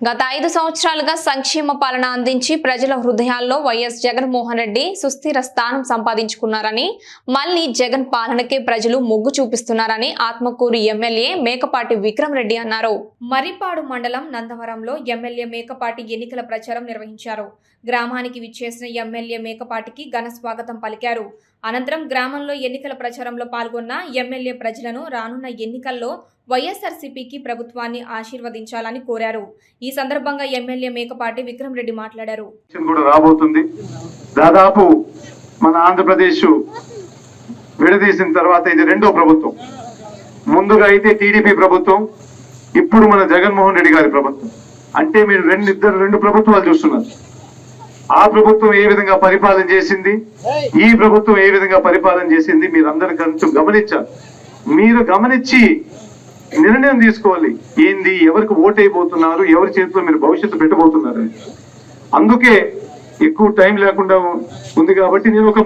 గత ఐదు సంవత్సరాలుగా సంక్షేమ పాలన అందించి ప్రజల హృదయాల్లో వైఎస్ జగన్మోహన్ రెడ్డి సుస్థిర స్థానం సంపాదించుకున్నారని మళ్ళీ జగన్ పాలనకే ప్రజలు మొగ్గు చూపిస్తున్నారని ఆత్మకూరు ఎమ్మెల్యే మేకపాటి విక్రమ్ రెడ్డి అన్నారు. మరిపాడు మండలం నందవరంలో ఎమ్మెల్యే మేకపాటి ఎన్నికల ప్రచారం నిర్వహించారు. గ్రామానికి విచ్చేసిన ఎమ్మెల్యే మేకపాటికి ఘన స్వాగతం పలికారు. అనంతరం గ్రామంలో ఎన్నికల ప్రచారంలో పాల్గొన్న ఎమ్మెల్యే ప్రజలను రానున్న ఎన్నికల్లో వైఎస్ఆర్సీపీకి ప్రభుత్వాన్ని ఆశీర్వదించాలని కోరారు. ఈ సందర్భంగా ఎమ్మెల్యే మేకపాటి విక్రమ్ రెడ్డి మాట్లాడారు రాబోతుంది. దాదాపు మన ఆంధ్రప్రదేశ్ విడదీసిన తర్వాత ఇది రెండో ప్రభుత్వం. ముందుగా అయితే టీడీపీ ప్రభుత్వం ఇప్పుడు మన జగన్మోహన్ రెడ్డి గారి ప్రభుత్వం. అంటే మీరు రెండు ఇద్దరు రెండు ప్రభుత్వాలు చూస్తున్నారు. ఆ ప్రభుత్వం ఏ విధంగా పరిపాలన చేసింది? ఈ ప్రభుత్వం ఏ విధంగా పరిపాలన చేసింది? మీరందరూ కొంచెం గమనించాలి. మీరు గమనించి నిర్ణయం తీసుకోవాలి. ఏంది? ఎవరికి ఓటైపోతున్నారు? ఎవరి చేతిలో మీరు భవిష్యత్తు పెట్టబోతున్నారు. అందుకే ఎక్కువ టైం లేకుండా ఉంది కాబట్టి నేను ఒక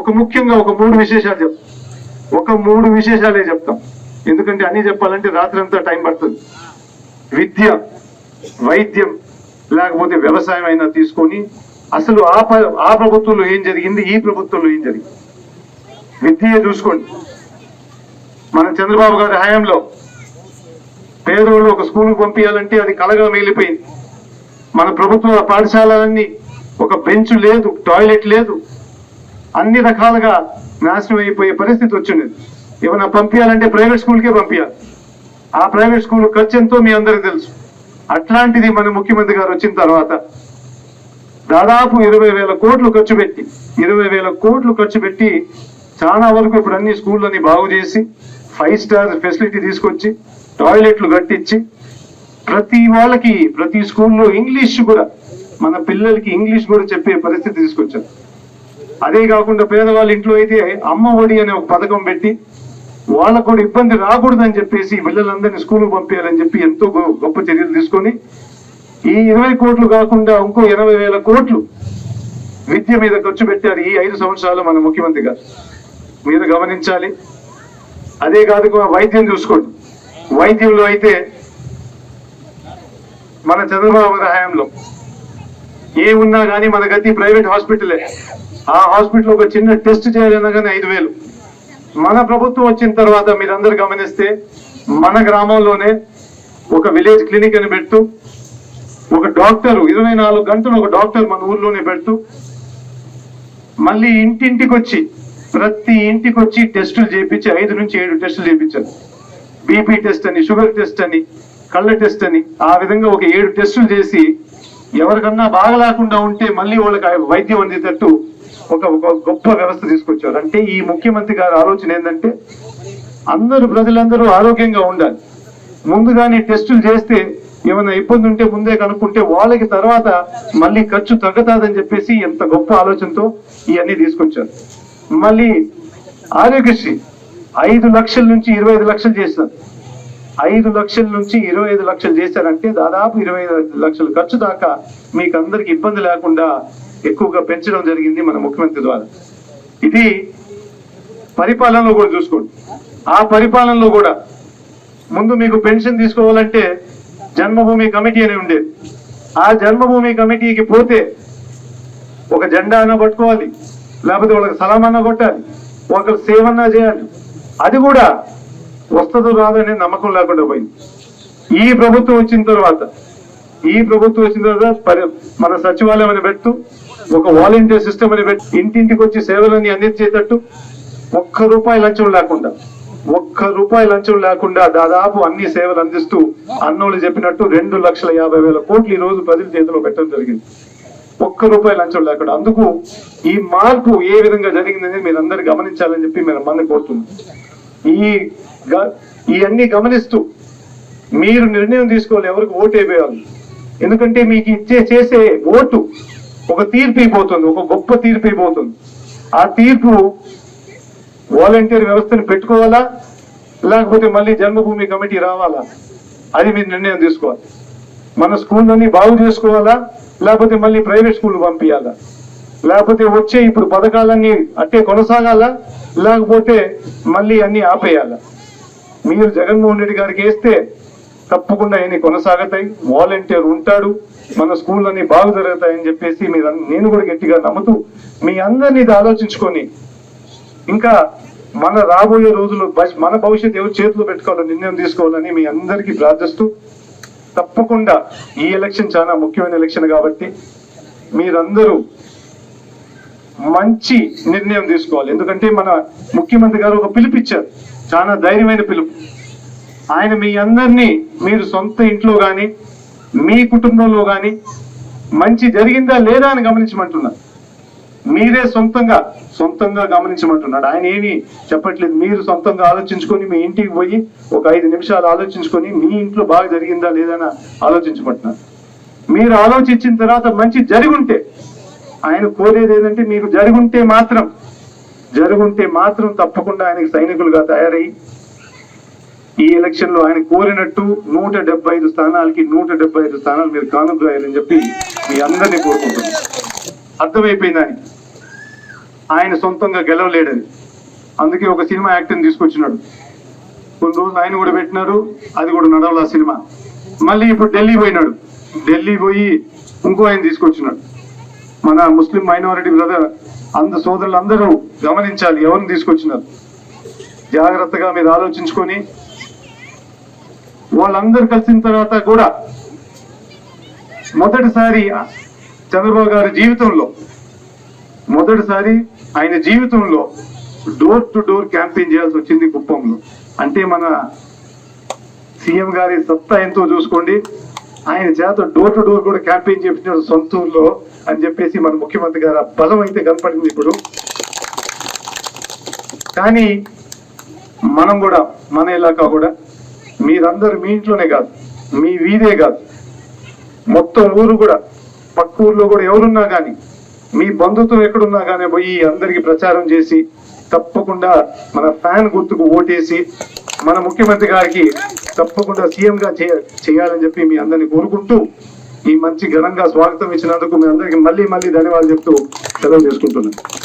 ఒక ముఖ్యంగా ఒక మూడు విశేషాలు చెప్తాను ఒక మూడు విశేషాలే చెప్తాం. ఎందుకంటే అన్ని చెప్పాలంటే రాత్రి అంతా టైం పడుతుంది. విద్య వైద్యం లేకపోతే వ్యవసాయం అయినా తీసుకొని అసలు ఆ ప- ఆ ప్రభుత్వంలో ఏం జరిగింది ఈ ప్రభుత్వంలో ఏం జరిగింది? విద్య చూసుకోండి. మన చంద్రబాబు గారి హయాంలో పేదోళ్ళు ఒక స్కూల్కి పంపించాలంటే అది కలగా మిగిలిపోయింది మన ప్రభుత్వ పాఠశాలలన్నీ ఒక బెంచ్ లేదు టాయిలెట్ లేదు. అన్ని రకాలుగా నాశనం అయిపోయే పరిస్థితి వచ్చింది. ఏమైనా పంపించాలంటే ప్రైవేట్ స్కూల్కే పంపించాలి. ఆ ప్రైవేట్ స్కూల్ ఖర్చు ఎంతో మీ అందరికి తెలుసు. అట్లాంటిది మన ముఖ్యమంత్రి గారు వచ్చిన తర్వాత దాదాపు ఇరవై వేల కోట్లు ఖర్చు పెట్టి ఇరవై వేల కోట్లు ఖర్చు పెట్టి చాలా వరకు ఇప్పుడు అన్ని స్కూళ్ళని బాగు చేసి ఫైవ్ స్టార్ ఫెసిలిటీ తీసుకొచ్చి టాయిలెట్లు కట్టించి ప్రతి వాళ్ళకి ప్రతి స్కూల్లో ఇంగ్లీష్ కూడా మన పిల్లలకి ఇంగ్లీష్ కూడా చెప్పే పరిస్థితి తీసుకొచ్చారు. అదే కాకుండా పేదవాళ్ళ ఇంట్లో అయితే అమ్మ ఒడి అనే ఒక పథకం పెట్టి వాళ్ళకు కూడా ఇబ్బంది రాకూడదని చెప్పేసి పిల్లలందరినీ స్కూల్కి పంపించాలని చెప్పి ఎంతో గొ- గొప్ప చర్యలు తీసుకొని ఈ ఇరవై కోట్లు కాకుండా ఇంకో ఇరవై వేల కోట్లు విద్య మీద ఖర్చు పెట్టారు ఈ ఐదు సంవత్సరాలు మన ముఖ్యమంత్రి గారు. మీరు గమనించాలి. అదే కాదు వైద్యం చూసుకోండి. వైద్యంలో అయితే మన చంద్రబాబు హయాంలో ఏ ఏమున్నా కానీ మన గతి ప్రైవేట్ హాస్పిటలే. ఆ హాస్పిటల్ ఒక చిన్న టెస్ట్ చేయాలన్నా కానీ ఐదు వేలు. మన ప్రభుత్వం వచ్చిన తర్వాత మీరందరూ గమనిస్తే మన గ్రామంలోనే ఒక విలేజ్ క్లినిక్ అని పెడుతూ ఒక డాక్టర్ ఇరవై నాలుగు గంటలు ఒక డాక్టర్ మన ఊర్లోనే పెడుతూ మళ్ళీ ఇంటింటికి వచ్చి ప్రతి ఇంటికి వచ్చి టెస్టులు చేయించి ఐదు నుంచి ఏడు టెస్టులు చేయించారు బీపీ టెస్ట్ అని షుగర్ టెస్ట్ అని కళ్ళ టెస్ట్ అని ఆ విధంగా ఒక ఏడు టెస్టులు చేసి ఎవరికన్నా బాగలేకుండా ఉంటే మళ్ళీ వాళ్ళకి వైద్యం అందేటట్టు ఒక ఒక గొప్ప వ్యవస్థ తీసుకొచ్చారు. అంటే ఈ ముఖ్యమంత్రి గారి ఆలోచన ఏంటంటే అందరూ ప్రజలందరూ ఆరోగ్యంగా ఉండాలి. ముందుగానే టెస్టులు చేస్తే ఏమైనా ఇబ్బంది ఉంటే ముందే కనుక్కుంటే వాళ్ళకి తర్వాత మళ్ళీ ఖర్చు తగ్గుతాదని చెప్పేసి ఎంత గొప్ప ఆలోచనతో ఇవన్నీ తీసుకొచ్చారు. మళ్ళీ ఆరోగ్యశ్రీ ఐదు లక్షల నుంచి ఇరవై ఐదు లక్షలు చేశారు ఐదు లక్షల నుంచి ఇరవై ఐదు లక్షలు చేశారంటే దాదాపు ఇరవై ఐదు లక్షల ఖర్చు దాకా మీకు అందరికి ఇబ్బంది లేకుండా ఎక్కువగా పెంచడం జరిగింది మన ముఖ్యమంత్రి ద్వారా. ఇది పరిపాలనలో కూడా చూసుకోండి. ఆ పరిపాలనలో కూడా ముందు మీకు పెన్షన్ తీసుకోవాలంటే జన్మభూమి కమిటీ అని ఉండేది. ఆ జన్మభూమి కమిటీకి పోతే ఒక జెండా అన్న పట్టుకోవాలి లేకపోతే వాళ్ళకి సలాం అన్న కొట్టాలి ఒకరు సేవన్నా చేయాలి. అది కూడా వస్తుందో రాదనే నమ్మకం లేకుండా పోయింది. ఈ ప్రభుత్వం వచ్చిన తర్వాత ఈ ప్రభుత్వం వచ్చిన తర్వాత మన సచివాలయం అని పెట్టు ఒక వాలంటీర్ సిస్టమ్ అని పెట్టి ఇంటింటికి వచ్చి సేవలన్నీ అందించేటట్టు ఒక్క రూపాయి లంచం లేకుండా ఒక్క రూపాయి లంచం లేకుండా దాదాపు అన్ని సేవలు అందిస్తూ అన్నోళ్ళు చెప్పినట్టు రెండు లక్షల యాభై వేల కోట్లు ఈ రోజు ప్రజల చేతిలో పెట్టడం జరిగింది. ఒక్క రూపాయి లంచం లేకుండా. అందుకు ఈ మార్పు ఏ విధంగా జరిగిందని మీరు అందరు గమనించాలని చెప్పి మీరు మంది కోరుతున్నాం. ఈ ఇవన్నీ గమనిస్తూ మీరు నిర్ణయం తీసుకోవాలి ఎవరికి ఓటు వేయాలి ఎందుకంటే మీకు ఇచ్చే చేసే ఓటు ఒక తీర్పు అయిపోతుంది ఒక గొప్ప తీర్పు అయిపోతుంది. ఆ తీర్పు వాలంటీర్ వ్యవస్థను పెట్టుకోవాలా? లేకపోతే మళ్ళీ జన్మభూమి కమిటీ రావాలా? అది మీరు నిర్ణయం తీసుకోవాలి. మన స్కూళ్ళని బాగు చేసుకోవాలా? లేకపోతే మళ్ళీ ప్రైవేట్ స్కూల్ పంపించాలా లేకపోతే వచ్చే ఇప్పుడు పథకాలన్నీ అట్టే కొనసాగాలా? లేకపోతే మళ్ళీ అన్ని ఆపేయాలా? మీరు జగన్మోహన్ రెడ్డి గారికి వేస్తే తప్పకుండా అన్ని కొనసాగుతాయి. వాలంటీర్ ఉంటాడు. మన స్కూల్ బాగు జరుగుతాయని చెప్పేసి మీరు నేను కూడా గట్టిగా నమ్ముతూ మీ అందరినీ ఇది ఆలోచించుకొని ఇంకా మన రాబోయే రోజులు మన భవిష్యత్తు ఎవరు చేతిలో పెట్టుకోవాలని నిర్ణయం తీసుకోవాలని మీ అందరికీ ప్రార్థిస్తూ తప్పకుండా ఈ ఎలక్షన్ చాలా ముఖ్యమైన ఎలక్షన్ కాబట్టి మీరందరూ మంచి నిర్ణయం తీసుకోవాలి. ఎందుకంటే మన ముఖ్యమంత్రి గారు ఒక పిలుపు ఇచ్చారు. చాలా ధైర్యమైన పిలుపు. ఆయన మీ అందరినీ మీరు సొంత ఇంట్లో కానీ మీ కుటుంబంలో కానీ మంచి జరిగిందా లేదా అని గమనించమంటున్నారు. మీరే సొంతంగా సొంతంగా గమనించమంటున్నాడు. ఆయన ఏమి చెప్పట్లేదు. మీరు సొంతంగా ఆలోచించుకొని మీ ఇంటికి పోయి ఒక ఐదు నిమిషాలు ఆలోచించుకొని మీ ఇంట్లో బాగా జరిగిందా లేదా అని ఆలోచించమంటున్నారు మీరు ఆలోచించిన తర్వాత మంచి జరుగుంటే ఆయన కోరేది ఏంటంటే మీకు జరుగుంటే మాత్రం జరుగుంటే మాత్రం తప్పకుండా ఆయనకి సైనికులుగా తయారై ఈ ఎలక్షన్లో ఆయన కోరినట్టు నూట డెబ్బై ఐదు స్థానాలకి నూట డెబ్బై ఐదు స్థానాలు మీరు కానుగ్రాయాలని చెప్పి మీ అందరినీ కోరుకుంటున్నాను. అర్థమైపోయిందని. ఆయన సొంతంగా గెలవలేడని అందుకే ఒక సినిమా యాక్టర్ని తీసుకొచ్చినాడు. కొన్ని రోజులు ఆయన కూడా పెట్టినారు అది కూడా నడవల సినిమా. మళ్ళీ ఇప్పుడు ఢిల్లీ పోయినాడు. ఢిల్లీ పోయి ఇంకో ఆయన తీసుకొచ్చినాడు. మన ముస్లిం మైనారిటీ బ్రదర్ అంద సోదరులు అందరూ గమనించాలి ఎవరిని తీసుకొచ్చినారు. జాగ్రత్తగా మీరు ఆలోచించుకొని వాళ్ళందరూ కలిసిన తర్వాత కూడా మొదటిసారి చంద్రబాబు గారి జీవితంలో మొదటిసారి ఆయన జీవితంలో డోర్ టు డోర్ క్యాంపెయిన్ చేయాల్సి వచ్చింది కుప్పంలో. అంటే మన సీఎం గారి సత్తా ఎంతో చూసుకోండి. ఆయన చేత డోర్ టు డోర్ కూడా క్యాంపెయిన్ చేపించారు సొంత ఊర్లో అని చెప్పేసి మన ముఖ్యమంత్రి గారు బలం అయితే కనపడింది ఇప్పుడు. కానీ మనం కూడా మన ఇలాకా కూడా మీరందరూ మీ ఇంట్లోనే కాదు మీ వీధే కాదు. మొత్తం ఊరు కూడా పక్క ఊర్లో కూడా ఎవరున్నా కానీ మీ బంధుత్వం ఎక్కడున్నా కానీ పోయి అందరికీ ప్రచారం చేసి తప్పకుండా మన ఫ్యాన్ గుర్తుకు ఓటేసి మన ముఖ్యమంత్రి గారికి తప్పకుండా సీఎం గా చేయ- చేయాలని చెప్పి మీ అందరిని కోరుకుంటూ ఈ మంచి ఘనంగా స్వాగతం ఇచ్చినందుకు మీ అందరికి మళ్ళీ మళ్ళీ ధన్యవాదాలు చెప్తూ సెలవు చేసుకుంటున్నాను.